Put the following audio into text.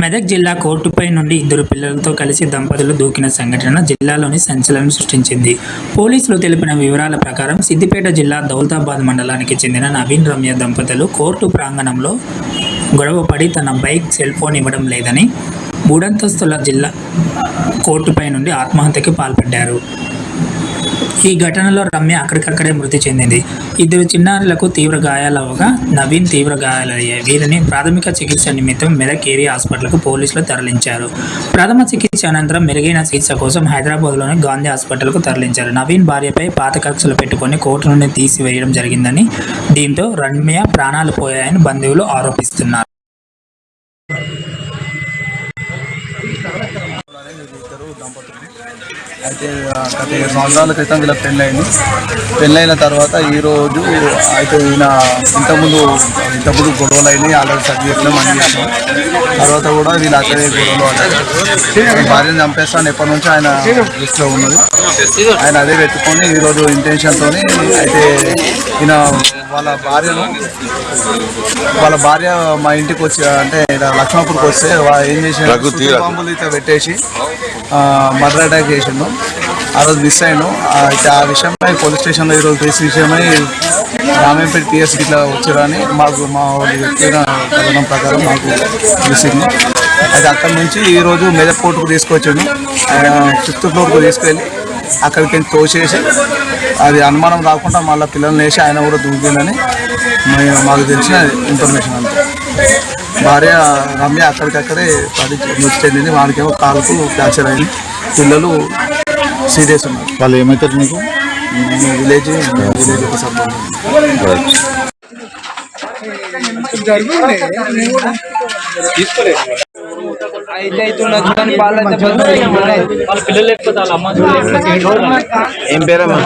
మెదక్ జిల్లా కోర్టుపై నుండి ఇద్దరు పిల్లలతో కలిసి దంపతులు దూకిన సంఘటన జిల్లాలోని సంచలనం సృష్టించింది. పోలీసులు తెలిపిన వివరాల ప్రకారం సిద్దిపేట జిల్లా దౌలతాబాద్ మండలానికి చెందిన నవీన్ రమ్య దంపతులు కోర్టు ప్రాంగణంలో గొడవపడి తన బైక్ సెల్ ఫోన్ ఇవ్వడం లేదని మూడంతస్తుల జిల్లా కోర్టుపై నుండి ఆత్మహత్యకి పాల్పడ్డారు. ఈ ఘటనలో రమ్య అక్కడికక్కడే మృతి చెందింది. ఇద్దరు చిన్నారులకు తీవ్ర గాయాలవగా నవీన్ తీవ్ర గాయాలయ్యాయి. వీరిని ప్రాథమిక చికిత్స నిమిత్తం మెదక్ ఏరియా హాస్పిటల్కు పోలీసులు తరలించారు. ప్రథమ చికిత్స అనంతరం మెరుగైన చికిత్స కోసం హైదరాబాద్లోని గాంధీ హాస్పిటల్కు తరలించారు. నవీన్ భార్యపై పాత కక్షలు పెట్టుకొని కోర్టు నుండి తీసివేయడం జరిగిందని దీంతో రమ్య ప్రాణాలు పోయాయని బంధువులు ఆరోపిస్తున్నారు ఇద్దరు దంపతులు అయితే గత ఏడు సంవత్సరాల క్రితం వీళ్ళ పెళ్ళైంది పెళ్ళైన తర్వాత ఈరోజు అయితే ఈయన ఇంతకుముందు ఇంతకుముందు గొడవలు అయినాయి. ఆల్రెడీ చేసినాం మనీ చేసినాం తర్వాత కూడా వీళ్ళు అక్కడే గొడవలు పడ్డారు. భార్యను చంపేస్తాను ఎప్పటి నుంచి ఆయన లిస్ట్లో ఉన్నది. ఆయన అదే పెట్టుకొని ఈరోజు ఇంటెన్షన్తో అయితే ఈయన వాళ్ళ భార్యను వాళ్ళ భార్య మా ఇంటికి వచ్చి అంటే లక్ష్మణపూర్కి వస్తే ఏం చేసిన బాంబులు అయితే పెట్టేసి మర్డర్ అటాక్ చేసిండు. ఆ రోజు మిస్ అయ్యాను ఆ, అయితే ఆ విషయమై పోలీస్ స్టేషన్లో ఈరోజు కేసు విషయమై రామేపేట పిఎస్ ఇట్లా వచ్చారని మాకు మా వాళ్ళు ప్రకారం మాకు తెలిసింది. అయితే అక్కడి నుంచి ఈరోజు మెదక్ కోర్టుకు తీసుకొచ్చాను. ఆయన ఫిఫ్త్ ఫ్లోర్కు తీసుకెళ్ళి అక్కడికి వెళ్ళి తోసేసి అది అనుమానం రాకుండా మళ్ళీ పిల్లల్ని వేసి ఆయన కూడా దూకిందని మాకు తెలిసిన ఇన్ఫర్మేషన్ అంతే. భార్య రమ్య అక్కడికక్కడే పడి మృతి చెందింది. వాడికేమో కాలుకు ఫ్రాక్చర్ అయింది. పిల్లలు సీరియస్ ఉన్నారు. వాళ్ళు ఏమవుతారు నీకు విలేజ్ విలేజ్ సంబంధించి. అయితే అవుతున్నా చూడండి పాలు అయితే పిల్లలు లేకపోతే వాళ్ళ అమ్మ ఏం పేరమ్మా